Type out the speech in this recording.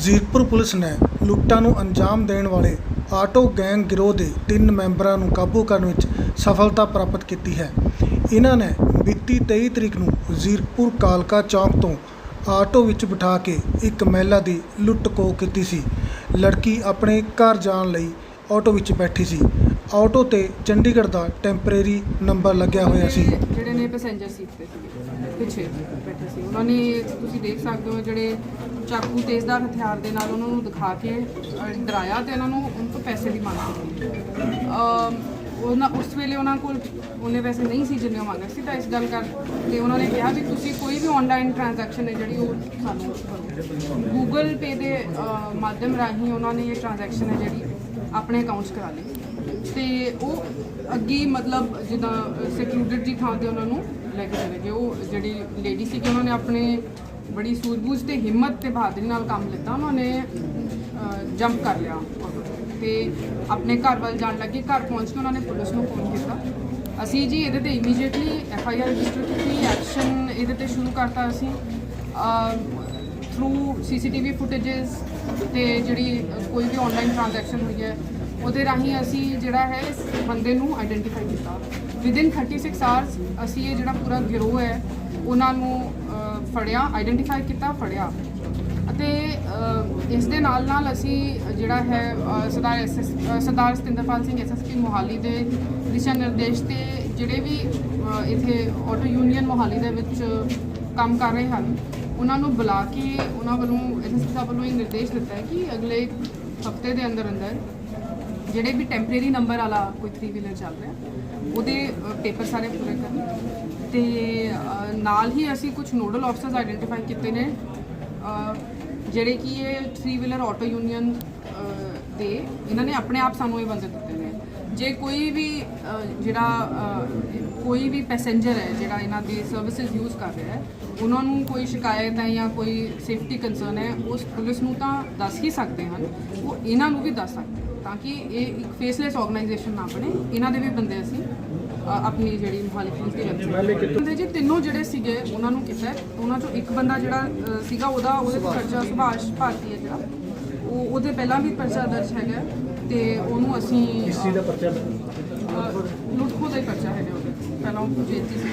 Zirakpur police ਨੇ ਲੁੱਟਾਂ ਨੂੰ ਅੰਜਾਮ ਦੇਣ ਵਾਲੇ ਆਟੋ ਗੈਂਗ ਗਿਰੋਹ ਦੇ ਤਿੰਨ ਮੈਂਬਰਾਂ ਨੂੰ ਕਾਬੂ ਕਰਨ ਵਿੱਚ ਸਫਲਤਾ ਪ੍ਰਾਪਤ ਕੀਤੀ ਹੈ। ਇਹਨਾਂ ਨੇ ਬੀਤੀ 23 ਤਰੀਕ ਨੂੰ ਜ਼ੀਰਕਪੁਰ ਕਾਲਕਾ ਚੌਂਕ ਤੋਂ ਆਟੋ ਵਿੱਚ ਬਿਠਾ ਕੇ ਇੱਕ ਮਹਿਲਾ ਦੀ ਲੁੱਟ ਖੋਹ ਕੀਤੀ ਸੀ। ਲੜਕੀ ਆਪਣੇ ਘਰ ਜਾਣ ਲਈ ਆਟੋ ਵਿੱਚ ਬੈਠੀ ਸੀ। ਆਟੋ ਤੇ ਚੰਡੀਗੜ੍ਹ ਦਾ ਟੈਂਪਰੇਰੀ ਨੰਬਰ ਲੱਗਿਆ ਹੋਇਆ ਸੀ। ਜਿਹੜੇ- ਜਿਹੜੇ ਨੇ ਪੈਸੇਂਜਰ ਸੀਟ ਤੇ ਸੀਗੇ ਪਿੱਛੇ ਬੈਠੇ ਸੀ। ਉਹਨਾਂ ਨੇ ਤੁਸੀਂ ਦੇਖ ਸਕਦੇ ਹੋ ਜਿਹੜੇ ਚਾਕੂ ਤੇਜ਼ਦਾਰ ਹਥਿਆਰ ਦੇ ਨਾਲ ਉਹਨਾਂ ਨੂੰ ਦਿਖਾ ਕੇ ਅਹ, ਡਰਾਇਆ ਤੇ ਉਹਨਾਂ ਨੂੰ ਉਹਨਾਂ ਤੋਂ ਪੈਸੇ ਦੀ ਮੰਗ ਕੀਤੀ। ਅਮ, ਉਹਨਾਂ ਉਸ ਵੇਲੇ ਉਹਨਾਂ ਕੋਲ ਉਹਨੇ ਪੈਸੇ ਨਹੀਂ ਸੀ ਜਿੰਨੇ ਉਹ ਮੰਗ ਰਹੇ ਸੀ ਤਾਂ ਇਸ ਗੱਲ ਕਰ ਤੇ ਉਹਨਾਂ ਨੇ ਕਿਹਾ ਵੀ ਤੁਸੀਂ ਕੋਈ ਵੀ ਆਨਲਾਈਨ ਟ੍ਰਾਂਜੈਕਸ਼ਨ ਹੈ ਜਿਹੜੀ ਉਹ ਸਾਨੂੰ ਗੂਗਲ ਪੇ ਦੇ ਅਹ, ਮਾਧਿਅਮ ਰਾਹੀਂ ਉਹਨਾਂ ਨੇ ਇਹ ਟ੍ਰਾਂਜੈਕਸ਼ਨ ਹੈ ਜਿਹੜੀ ਆਪਣੇ ਅਕਾਊਂਟਸ ਕਰਾ ਲਏ। ਤੇ ਉਹ ਅੱਗੇ ਮਤਲਬ ਜਿੱਦਾਂ ਸਿਕਿਉਰਿਟੀ ਦੀ ਥਾਂ ਤੇ ਉਹਨਾਂ ਨੂੰ ਲੈ ਕੇ ਚਲੇ ਗਏ। ਉਹ ਜਿਹੜੀ ਲੇਡੀ ਸੀ ਕਿ ਉਹਨਾਂ ਨੇ ਆਪਣੇ ਬੜੀ ਸੂਝ-ਬੂਝ ਤੇ ਹਿੰਮਤ ਤੇ ਬਹਾਦਰੀ ਨਾਲ ਕੰਮ ਲਿੱਤਾ। ਉਹਨਾਂ ਨੇ ਜੰਪ ਕਰ ਲਿਆ auto ਤੇ। ਆਪਣੇ ਘਰ ਵੱਲ ਜਾਣ ਲੱਗੇ। ਘਰ ਪਹੁੰਚ ਕੇ ਉਹਨਾਂ ਨੇ ਪੁਲਿਸ ਨੂੰ ਫੋਨ ਕੀਤਾ। ਅਸੀਂ ਜੀ ਇਹਦੇ ਤੇ immediately F I R register ਕੀਤੀ। ਐਕਸ਼ਨ ਇਹਦੇ ਤੇ ਸ਼ੁਰੂ ਕਰਤਾ ਅਸੀਂ। ਥਰੂ ਸੀਸੀਟੀਵੀ ਫੁਟੇजेस ਤੇ ਜਿਹੜੀ ਕੋਈ ਵੀ ਆਨਲਾਈਨ ਟ੍ਰਾਂਜੈਕਸ਼ਨ ਹੋਈ ਹੈ ਉਹਦੇ ਰਾਹੀਂ ਅਸੀਂ ਜਿਹੜਾ ਹੈ ਇਸ ਬੰਦੇ ਨੂੰ ਆਇਡੈਂਟੀਫਾਈ ਕੀਤਾ। ਵਿਦਿਨ 36 ਆਵਰਸ ਅਸੀਂ ਇਹ ਜਿਹੜਾ ਪੂਰਾ ਗਿਰੋਹ ਹੈ ਉਹਨਾਂ ਨੂੰ ਫੜਿਆ ਆਇਡੈਂਟੀਫਾਈ ਕੀਤਾ ਫੜਿਆ। ਅਤੇ ਇਸ ਦੇ ਨਾਲ ਨਾਲ ਅਸੀਂ ਜਿਹੜਾ ਹੈ ਅ, ਸਰਦਾਰ ਐਸਐਸ ਸਰਦਾਰ ਸਤਿੰਦਰਪਾਲ ਸਿੰਘ ਐਸਐਸਪੀ ਮੋਹਾਲੀ ਦੇ ਦਿਸ਼ਾ ਨਿਰਦੇਸ਼ ਤੇ ਜਿਹੜੇ ਵੀ ਅ, ਇੱਥੇ ਆਟੋ ਯੂਨੀਅਨ ਮੋਹਾਲੀ ਦੇ ਵਿੱਚ ਕੰਮ ਕਰ ਰਹੇ ਹਨ ਉਹਨਾਂ ਨੂੰ ਬੁਲਾ ਕੇ ਉਹਨਾਂ ਵੱਲੋਂ ਐਸਐਸਪੀ ਸਾਹਿਬ ਵੱਲੋਂ ਇਹ ਨਿਰਦੇਸ਼ ਦਿੱਤਾ ਹੈ ਕਿ ਅਗਲੇ ਹਫ਼ਤੇ ਦੇ ਅੰਦਰ ਅੰਦਰ ਜਿਹੜੇ ਵੀ ਟੈਂਪਰੇਰੀ ਨੰਬਰ ਵਾਲਾ ਕੋਈ 3 ਵੀਲਰ ਚੱਲ ਰਿਹਾ, ਉਹਦੇ ਪੇਪਰ ਸਾਰੇ ਪੂਰੇ ਕਰਨ ਤੇ ਨਾਲ ਹੀ ਅਸੀਂ ਕੁਝ ਨੋਡਲ ਆਫਸਰਸ ਆਈਡੈਂਟੀਫਾਈ ਕੀਤੇ ਨੇ ਜਿਹੜੇ ਕਿ ਇਹ 3 ਵੀਲਰ ਆਟੋ ਯੂਨੀਅਨ ਦੇ ਇਹਨਾਂ ਨੇ ਆਪਣੇ ਆਪ ਸਾਨੂੰ ਇਹ ਬੰਦੇ ਦਿੱਤੇ ਨੇ। ਜੇ ਕੋਈ ਵੀ ਜਿਹੜਾ ਕੋਈ ਵੀ ਪੈਸੇਂਜਰ ਹੈ, ਜਿਹੜਾ ਇਹਨਾਂ ਦੀ ਸਰਵਿਸਿਜ਼ ਯੂਜ਼ ਕਰ ਰਿਹਾ ਹੈ, ਉਹਨਾਂ ਨੂੰ ਕੋਈ ਸ਼ਿਕਾਇਤ ਹੈ ਜਾਂ ਕੋਈ ਸੇਫਟੀ ਕੰਸਰਨ ਹੈ, ਉਸ ਪੁਲਿਸ ਨੂੰ ਤਾਂ ਦੱਸ ਹੀ ਸਕਦੇ ਹਨ। ਉਹ ਇਹਨਾਂ ਨੂੰ ਵੀ ਦੱਸ ਸਕਦੇ ਤਾਂ ਕਿ ਇਹ ਇੱਕ ਫੇਸਲੈਸ ਆਰਗੇਨਾਈਜੇਸ਼ਨ ਨਾ ਬਣੇ। ਇਹਨਾਂ ਦੇ ਵੀ ਬੰਦੇ ਅਸੀਂ ਆਪਣੀ ਜਿਹੜੀ ਮੁਹਾਲੀ ਪੁਲਿਸ ਦੀ ਵੈਬਸਾਈਟ ਬੰਦੇ ਜੀ, ਤਿੰਨੋਂ ਜਿਹੜੇ ਸੀਗੇ, ਉਹਨਾਂ ਨੂੰ ਕੀਤਾ ਉਹਨਾਂ ਚੋਂ ਇੱਕ ਬੰਦਾ ਜਿਹੜਾ ਸੀਗਾ, ਉਹਦਾ ਉਹਦੇ ਤੇ ਪਰਚਾ ਸੁਭਾਸ਼ ਭਾਰਤੀ ਹੈ ਜਿਹੜਾ। ਉਹ ਉਹਦੇ ਪਹਿਲਾਂ ਵੀ ਪਰਚਾ ਦਰਜ ਹੈਗਾ ਤੇ ਉਹਨੂੰ ਅਸੀਂ ਇਸ ਚੀਜ਼ ਦਾ ਪਰਚਾ? ਲੁੱਟ ਖੋਹ ਦਾ ਹੀ ਪਰਚਾ ਹੈਗਾ ਉਹਦੇ ਪਹਿਲਾਂ ਉਹ ਜੇਤੀ ਸੀ